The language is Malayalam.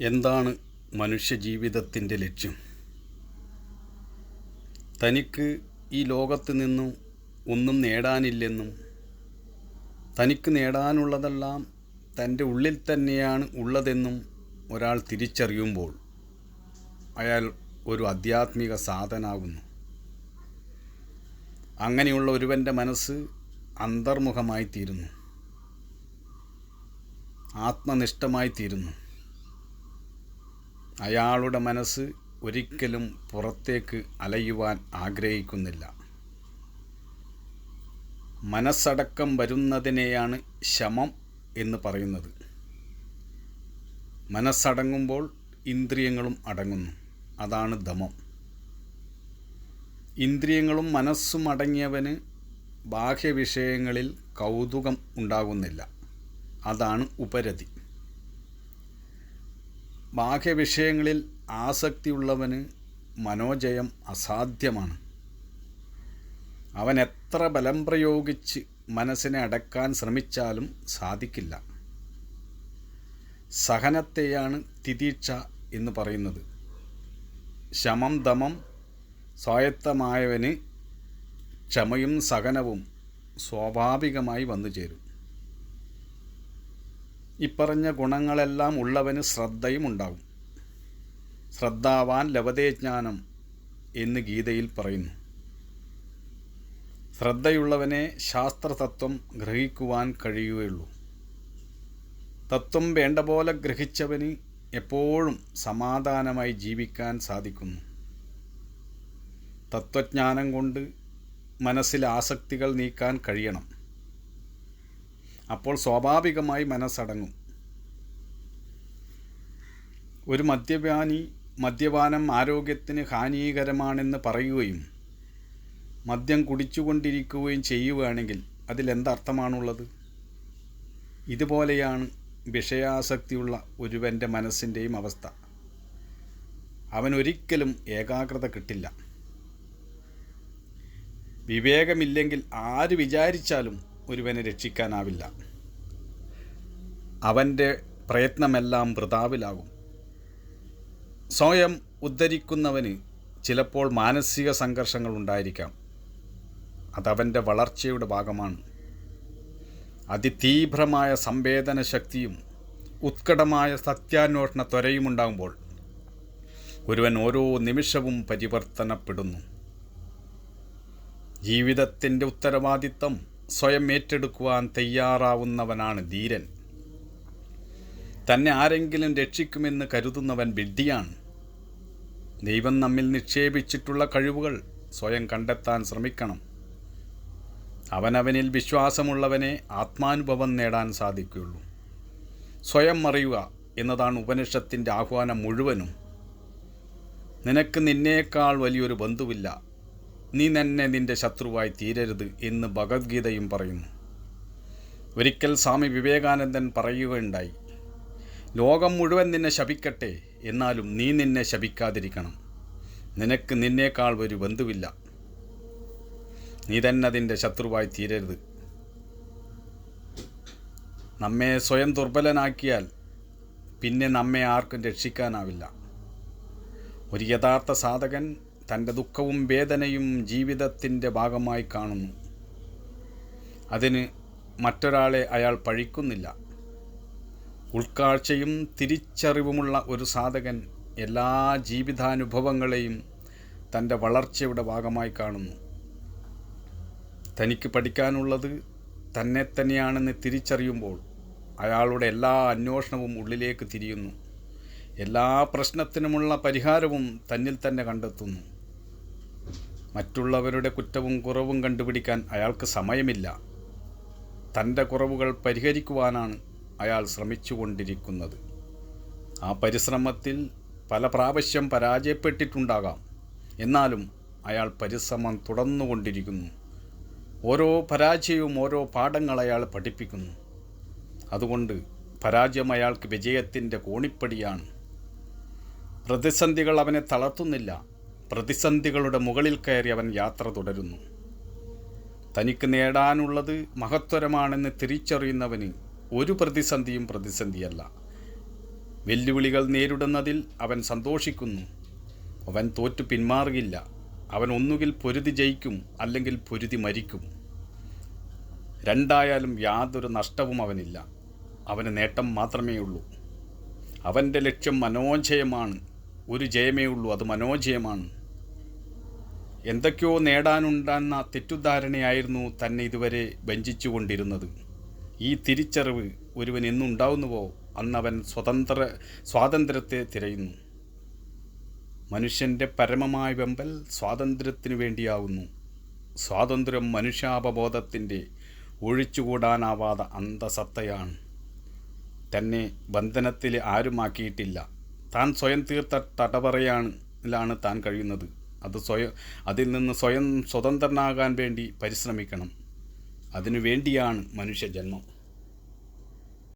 എന്താണ് മനുഷ്യജീവിതത്തിന്റെ ലക്ഷ്യം? തനിക്ക് ഈ ലോകത്ത് നിന്നും ഒന്നും നേടാനില്ലെന്നും തനിക്ക് നേടാനുള്ളതെല്ലാം തന്റെ ഉള്ളിൽ തന്നെയാണ് ഉള്ളതെന്നും ഒരാൾ തിരിച്ചറിയുമ്പോൾ അയാൾ ഒരു ആധ്യാത്മിക സാധനാകുന്നു. അങ്ങനെയുള്ള ഒരുവന്റെ മനസ്സ് അന്തർമുഖമായി തീരുന്നു ആത്മനിഷ്ഠമായി തീരുന്നു അയാളുടെ മനസ്സ് ഒരിക്കലും പുറത്തേക്ക് അലയുവാൻ ആഗ്രഹിക്കുന്നില്ല. മനസ്സടക്കം വരുന്നതിനെയാണ് ശമം എന്ന് പറയുന്നത്. മനസ്സടങ്ങുമ്പോൾ ഇന്ദ്രിയങ്ങളും അടങ്ങുന്നു. അതാണ് ദമം. ഇന്ദ്രിയങ്ങളും മനസ്സും അടങ്ങിയവന് ബാഹ്യവിഷയങ്ങളിൽ കൗതുകം ഉണ്ടാകുന്നില്ല. അതാണ് ഉപരതി. ബാഹ്യവിഷയങ്ങളിൽ ആസക്തിയുള്ളവന് മനോജയം അസാധ്യമാണ്. അവൻ എത്ര ബലം പ്രയോഗിച്ച് മനസ്സിനെ അടക്കാൻ ശ്രമിച്ചാലും സാധിക്കില്ല. സഹനത്തെയാണ് തിതീക്ഷ എന്ന് പറയുന്നത്. ശമം ദമം സ്വായത്തമായവന് ക്ഷമയും സഹനവും സ്വാഭാവികമായി വന്നു ചേരും ഇപ്പറഞ്ഞ ഗുണങ്ങളെല്ലാം ഉള്ളവന് ശ്രദ്ധയും ഉണ്ടാകും ശ്രദ്ധാവാൻ ലവതേജ്ഞാനം എന്ന് ഗീതയിൽ പറയുന്നു. ശ്രദ്ധയുള്ളവനെ ശാസ്ത്രതത്വം ഗ്രഹിക്കുവാൻ കഴിയുകയുള്ളൂ. തത്വം വേണ്ട പോലെ ഗ്രഹിച്ചവന് എപ്പോഴും സമാധാനമായി ജീവിക്കാൻ സാധിക്കുന്നു. തത്വജ്ഞാനം കൊണ്ട് മനസ്സിലെ ആസക്തികൾ നീക്കാൻ കഴിയണം. അപ്പോൾ സ്വാഭാവികമായി മനസ്സടങ്ങും. ഒരു മദ്യപാനി മദ്യപാനം ആരോഗ്യത്തിന് ഹാനികരമാണെന്ന് പറയുകയും മദ്യം കുടിച്ചുകൊണ്ടിരിക്കുകയും ചെയ്യുകയാണെങ്കിൽ അതിലെന്തർത്ഥമാണുള്ളത്? ഇതുപോലെയാണ് വിഷയാസക്തിയുള്ള ഒരുവന്റെ മനസ്സിന്റെയും അവസ്ഥ. അവനൊരിക്കലും ഏകാഗ്രത കിട്ടില്ല. വിവേകമില്ലെങ്കിൽ ആര് വിചാരിച്ചാലും ഒരുവനെ രക്ഷിക്കാനാവില്ല. അവന്റെ പ്രയത്നമെല്ലാം വൃതാവിലാകും. സ്വയം ഉദ്ധരിക്കുന്നവന് ചിലപ്പോൾ മാനസിക സംഘർഷങ്ങൾ ഉണ്ടായിരിക്കാം. അതവന്റെ വളർച്ചയുടെ ഭാഗമാണ്. അതിതീവ്രമായ സംവേദന ശക്തിയും ഉത്കടമായ സത്യാന്വേഷണ ത്വരയുമുണ്ടാകുമ്പോൾ ഒരുവൻ ഓരോ നിമിഷവും പരിവർത്തനപ്പെടുന്നു. ജീവിതത്തിന്റെ ഉത്തരവാദിത്തം സ്വയം ഏറ്റെടുക്കുവാൻ തയ്യാറാവുന്നവനാണ് ധീരൻ. തന്നെ ആരെങ്കിലും രക്ഷിക്കുമെന്ന് കരുതുന്നവൻ വിഡ്ഢിയാണ്. ദൈവം നമ്മിൽ നിക്ഷേപിച്ചിട്ടുള്ള കഴിവുകൾ സ്വയം കണ്ടെത്താൻ ശ്രമിക്കണം. അവനവനിൽ വിശ്വാസമുള്ളവനെ ആത്മാനുഭവം നേടാൻ സാധിക്കുകയുള്ളൂ. സ്വയം അറിയുക എന്നതാണ് ഉപനിഷത്തിന്റെ ആഹ്വാനം മുഴുവനും. നിനക്ക് നിന്നേക്കാൾ വലിയൊരു ബന്ധുവില്ല. നീ തന്നെ നിന്റെ ശത്രുവായി തീരരുത് എന്ന് ഭഗവത്ഗീതയും പറയുന്നു. ഒരിക്കൽ സ്വാമി വിവേകാനന്ദൻ പറയുകയുണ്ടായി ലോകം മുഴുവൻ നിന്നെ ശപിക്കട്ടെ എന്നാലും നീ നിന്നെ ശപിക്കാതിരിക്കണം. നിനക്ക് നിന്നേക്കാൾ ഒരു ബന്ധുവില്ല. നീ തന്നെ അതിന്റെ ശത്രുവായി തീരരുത്. നമ്മെ സ്വയം ദുർബലനാക്കിയാൽ പിന്നെ നമ്മെ ആർക്കും രക്ഷിക്കാനാവില്ല. ഒരു യഥാർത്ഥ സാധകൻ തന്റെ ദുഃഖവും വേദനയും ജീവിതത്തിന്റെ ഭാഗമായി കാണുന്നു. അതിന് മറ്റൊരാളെ അയാൾ പഴിക്കുന്നില്ല. ഉൾക്കാഴ്ചയും തിരിച്ചറിവുമുള്ള ഒരു സാധകൻ എല്ലാ ജീവിതാനുഭവങ്ങളെയും തന്റെ വളർച്ചയുടെ ഭാഗമായി കാണുന്നു. തനിക്ക് പഠിക്കാനുള്ളത് തന്നെ തന്നെയാണെന്ന് തിരിച്ചറിയുമ്പോൾ അയാളുടെ എല്ലാ അന്വേഷണവും ഉള്ളിലേക്ക് തിരിയുന്നു. എല്ലാ പ്രശ്നത്തിനുമുള്ള പരിഹാരവും തന്നിൽ തന്നെ കണ്ടെത്തുന്നു. മറ്റുള്ളവരുടെ കുറ്റവും കുറവും കണ്ടുപിടിക്കാൻ അയാൾക്ക് സമയമില്ല. തന്റെ കുറവുകൾ പരിഹരിക്കുവാനാണ് അയാൾ ശ്രമിച്ചുകൊണ്ടിരിക്കുന്നത്. ആ പരിശ്രമത്തിൽ പല പ്രാവശ്യം പരാജയപ്പെട്ടിട്ടുണ്ടാകാം. എന്നാലും അയാൾ പരിശ്രമം തുടർന്നുകൊണ്ടിരിക്കുന്നു. ഓരോ പരാജയവും ഓരോ പാഠങ്ങൾ അയാൾ പഠിപ്പിക്കുന്നു. അതുകൊണ്ട് പരാജയം അയാൾക്ക് വിജയത്തിന്റെ കോണിപ്പടിയാണ്. പ്രതിസന്ധികൾ അവനെ തളർത്തുന്നില്ല. പ്രതിസന്ധികളുടെ മുകളിൽ കയറി അവൻ യാത്ര തുടരുന്നു. തനിക്ക് നേടാനുള്ളത് മഹത്വരമാണെന്ന് തിരിച്ചറിയുന്നവന് ഒരു പ്രതിസന്ധിയും പ്രതിസന്ധിയല്ല. വെല്ലുവിളികൾ നേരിടുന്നതിൽ അവൻ സന്തോഷിക്കുന്നു. അവൻ തോറ്റു പിന്മാറുകയില്ല. അവൻ ഒന്നുകിൽ പൊരുതി ജയിക്കും അല്ലെങ്കിൽ പൊരുതി മരിക്കും. രണ്ടായാലും യാതൊരു നഷ്ടവും അവനില്ല. അവന് നേട്ടം മാത്രമേ ഉള്ളൂ. അവന്റെ ലക്ഷ്യം മനോജയമാണ്. ഒരു ജയമേ ഉള്ളൂ. അത് മനോജയമാണ്. എന്തൊക്കെയോ നേടാനുണ്ടെന്ന തെറ്റുദ്ധാരണയായിരുന്നു തന്നെ ഇതുവരെ വഞ്ചിച്ചുകൊണ്ടിരുന്നത് ഈ തിരിച്ചറിവ് ഒരുവൻ എന്നുണ്ടാവുന്നുവോ? അന്നവൻ സ്വതന്ത്ര സ്വാതന്ത്ര്യത്തെ തിരയുന്നു. മനുഷ്യന്റെ പരമമായ വെമ്പൽ സ്വാതന്ത്ര്യത്തിനു വേണ്ടിയാവുന്നു. സ്വാതന്ത്ര്യം മനുഷ്യാപബോധത്തിന്റെ ഒഴിച്ചുകൂടാനാവാത്ത അന്തസത്തയാണ്. തന്നെ ബന്ധനത്തിൽ ആരുമാക്കിയിട്ടില്ല. താൻ സ്വയം തീർത്ത തടവറയാണ് താൻ കഴിയുന്നത്. അത് സ്വയം അതിൽ നിന്ന് സ്വയം സ്വതന്ത്രനാകാൻ വേണ്ടി പരിശ്രമിക്കണം. അതിനു വേണ്ടിയാണ് മനുഷ്യജന്മം